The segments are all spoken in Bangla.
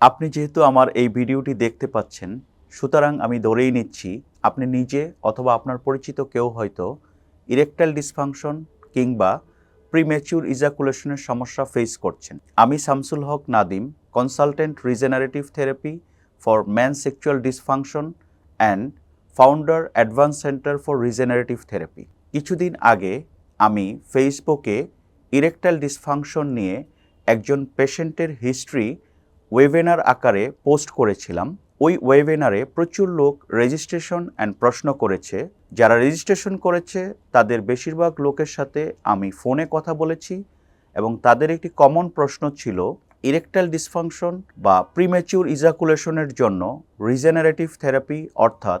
আপনি যেহেতু আমার এই ভিডিওটি দেখতে পাচ্ছেন, সুতরাং আমি ধরেই নিচ্ছি, আপনি নিজে অথবা আপনার পরিচিত কেউ হয়তো ইরেকটাইল ডিসফাংশন কিংবা প্রিমেচুর ইজাকুলেশনের সমস্যা ফেস করছেন। আমি Shamsul Haque Nadim consultant regenerative therapy for man sexual dysfunction and founder advance center for regenerative therapy কিছুদিন আগে আমি ফেসবুকে ইরেকটাইল ডিসফাংশন নিয়ে একজন পেশেন্টের হিস্ট্রি ওয়েবেনার আকারে পোস্ট করেছিলাম। ওই ওয়েবেনারে প্রচুর লোক রেজিস্ট্রেশন অ্যান্ড প্রশ্ন করেছে। যারা রেজিস্ট্রেশন করেছে, তাদের বেশিরভাগ লোকের সাথে আমি ফোনে কথা বলেছি এবং তাদের একটি কমন প্রশ্ন ছিল ইরেকটাইল ডিসফাংশন বা প্রিমেচিউর ইজাকুলেশনের জন্য রিজেনারেটিভ থেরাপি অর্থাৎ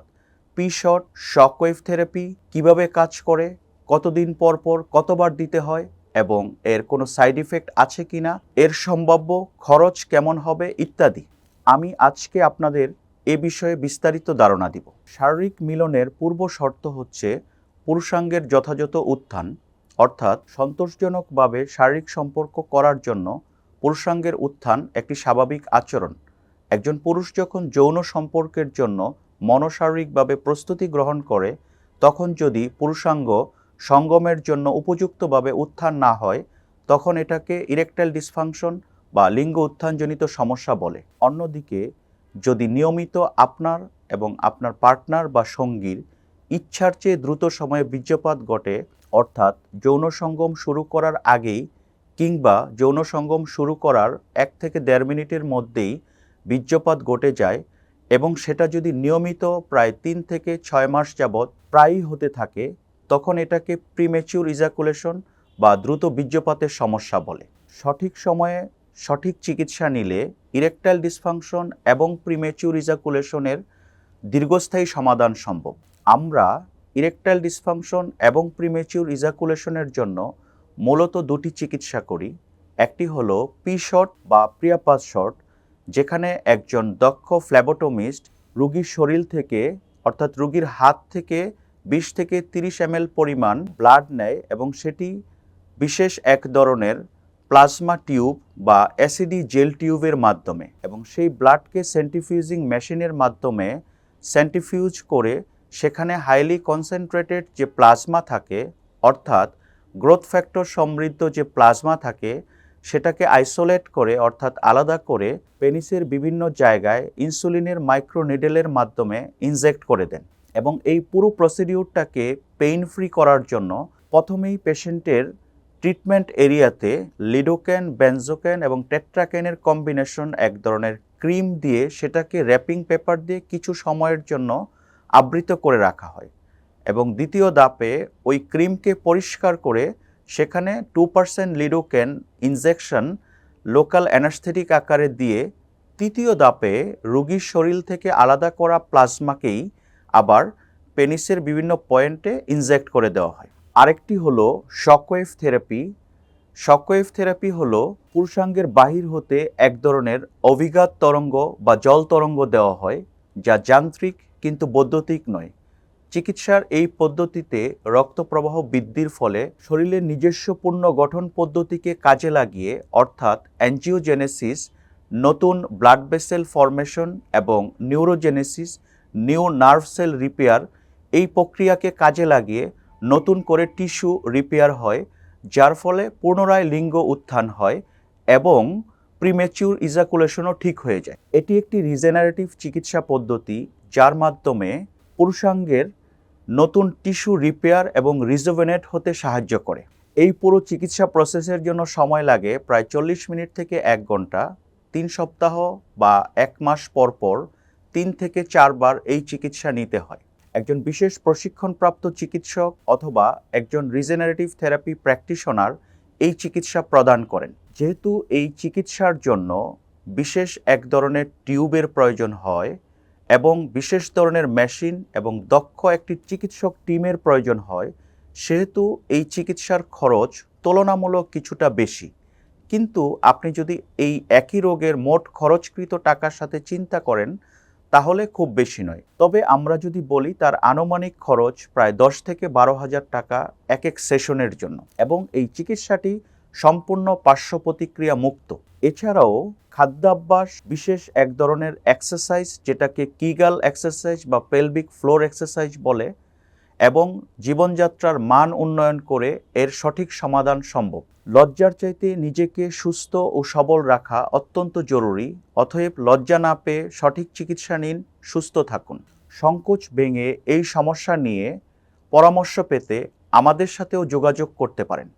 পি শট শকওয়েভ থেরাপি কীভাবে কাজ করে, কতদিন পর পর কতবার দিতে হয় এবং এর কোনো সাইড ইফেক্ট আছে কিনা, এর সম্ভাব্য খরচ কেমন হবে ইত্যাদি। আমি আজকে আপনাদের এ বিষয়ে বিস্তারিত ধারণা দিব। শারীরিক মিলনের পূর্ব শর্ত হচ্ছে পুরুষাঙ্গের যথাযথ উত্থান, অর্থাৎ সন্তোষজনকভাবে শারীরিক সম্পর্ক করার জন্য পুরুষাঙ্গের উত্থান একটি স্বাভাবিক আচরণ। একজন পুরুষ যখন যৌন সম্পর্কের জন্য মনশারীরিকভাবে প্রস্তুতি গ্রহণ করে, তখন যদি পুরুষাঙ্গ সঙ্গমের জন্য উপযুক্তভাবে উত্থান না হয়, তখন এটাকে ইরেকটাইল ডিসফাংশন বা লিঙ্গ উত্থানজনিত সমস্যা বলে। অন্যদিকে, যদি নিয়মিত আপনার এবং আপনার পার্টনার বা সঙ্গীর ইচ্ছার চেয়ে দ্রুত সময়ে বীর্যপাত ঘটে, অর্থাৎ যৌন সঙ্গম শুরু করার আগেই কিংবা যৌন সঙ্গম শুরু করার এক থেকে দেড় মিনিটের মধ্যেই বীর্যপাত ঘটে যায় এবং সেটা যদি নিয়মিত প্রায় তিন থেকে ছয় মাস যাবৎ প্রায়ই হতে থাকে তখন এটাকে প্রিমেচিউর ইজাকুলেশন বা দ্রুত বীর্যপাতের সমস্যা বলে। সঠিক সময়ে সঠিক চিকিৎসা নিলে ইরেকটাইল ডিসফাংশন এবং প্রিমেচিউর ইজাকুলেশনের দীর্ঘস্থায়ী সমাধান সম্ভব। আমরা ইরেকটাইল ডিসফাংশন এবং প্রিমেচিউর ইজাকুলেশনের জন্য মূলত দুটি চিকিৎসা করি। একটি হলো পি শট বা প্রিয়াপাস শট যেখানে একজন দক্ষ ফ্ল্যাবোটোমিস্ট রুগীর শরীর থেকে, অর্থাৎ রুগীর হাত থেকে বিশ থেকে তিরিশ এম পরিমাণ ব্লাড নেয় এবং সেটি বিশেষ এক ধরনের প্লাজমা টিউব বা অ্যাসিডি জেল টিউবের মাধ্যমে এবং সেই ব্লাডকে সেন্টিফিউজিং মেশিনের মাধ্যমে সেন্টিফিউজ করে সেখানে হাইলি কনসেন্ট্রেটেড যে প্লাজমা থাকে, অর্থাৎ গ্রোথ ফ্যাক্টর সমৃদ্ধ যে প্লাজমা থাকে, সেটাকে আইসোলেট করে, অর্থাৎ আলাদা করে পেনিসের বিভিন্ন জায়গায় ইনসুলিনের মাইক্রোনিডেলের মাধ্যমে ইনজেক্ট করে দেন। এবং এই পুরো প্রসিডিউরটাকে পেইন ফ্রি করার জন্য প্রথমেই পেশেন্টের ট্রিটমেন্ট এরিয়াতে লিডোক্যান বেনজোক্যান এবং টেট্রাক্যানের কম্বিনেশন এক ধরনের ক্রিম দিয়ে সেটাকে র্যাপিং পেপার দিয়ে কিছু সময়ের জন্য আবৃত করে রাখা হয় এবং দ্বিতীয় দাপে ওই ক্রিমকে পরিষ্কার করে সেখানে two percent lidocaine injection local anaesthetic আকারে দিয়ে তৃতীয় দাপে রোগীর শরীর থেকে আলাদা করা প্লাজমাকেই আবার পেনিসের বিভিন্ন পয়েন্টে ইনজেক্ট করে দেওয়া হয়। আরেকটি হলো শকওয়েভ থেরাপি। শকওয়েভ থেরাপি হলো পুরুষাঙ্গের বাহির হতে এক ধরনের অভিঘাত তরঙ্গ বা জল তরঙ্গ দেওয়া হয়, যা যান্ত্রিক কিন্তু বৈদ্যুতিক নয়। চিকিৎসার এই পদ্ধতিতে রক্ত প্রবাহ বৃদ্ধির ফলে শরীরের নিজস্ব পূর্ণ গঠন পদ্ধতিকে কাজে লাগিয়ে, অর্থাৎ অ্যাঞ্জিওজেনেসিস নতুন ব্লাড ভেসেল ফরমেশন এবং neurogenesis new nerve cell repair এই প্রক্রিয়াকে কাজে লাগিয়ে নতুন করে টিস্যু রিপেয়ার হয়, যার ফলে পুনরায় লিঙ্গ উত্থান হয় এবং প্রিমেচিউর ইজাকুলেশনও ঠিক হয়ে যায়। এটি একটি রিজেনারেটিভ চিকিৎসা পদ্ধতি, যার মাধ্যমে পুরুষাঙ্গের নতুন টিস্যু রিপেয়ার এবং রিজোভেনেট হতে সাহায্য করে। এই পুরো চিকিৎসা প্রসেসের জন্য সময় লাগে প্রায় চল্লিশ মিনিট থেকে এক ঘণ্টা, তিন সপ্তাহ বা এক মাস পর পর তিন থেকে চারবার এই চিকিৎসা নিতে হয়। একজন বিশেষ প্রশিক্ষণপ্রাপ্ত চিকিৎসক অথবা একজন রিজেনারেটিভ থেরাপি প্র্যাকটিশনার এই চিকিৎসা প্রদান করেন। যেহেতু এই চিকিৎসার জন্য বিশেষ এক ধরনের টিউবের প্রয়োজন হয় এবং বিশেষ ধরনের মেশিন এবং দক্ষ একটি চিকিৎসক টিমের প্রয়োজন হয়, সেহেতু এই চিকিৎসার খরচ তুলনামূলক কিছুটা বেশি। কিন্তু আপনি যদি এই একই রোগের মোট খরচকৃত টাকার সাথে চিন্তা করেন তাহলে খুব বেশি নয়। তবে আমরা যদি বলি তার আনুমানিক খরচ প্রায় দশ থেকে বারো হাজার টাকা এক এক সেশনের জন্য এবং এই চিকিৎসাটি সম্পূর্ণ পার্শ্ব প্রতিক্রিয়া মুক্ত। এছাড়াও খাদ্যাভ্যাস বিশেষ এক ধরনের এক্সারসাইজ যেটাকে কিগাল এক্সারসাইজ বা পেলভিক ফ্লোর এক্সারসাইজ বলে। এবং জীবনযাত্রার মান উন্নয়ন করে এর সঠিক সমাধান সম্ভব। লজ্জার চাইতে নিজেকে সুস্থ ও সবল রাখা অত্যন্ত জরুরি, অতএব লজ্জা না পেয়ে সঠিক চিকিৎসা নিন, সুস্থ থাকুন। সংকোচ ভেঙে এই সমস্যা নিয়ে পরামর্শ পেতে আমাদের সাথেও যোগাযোগ করতে পারেন।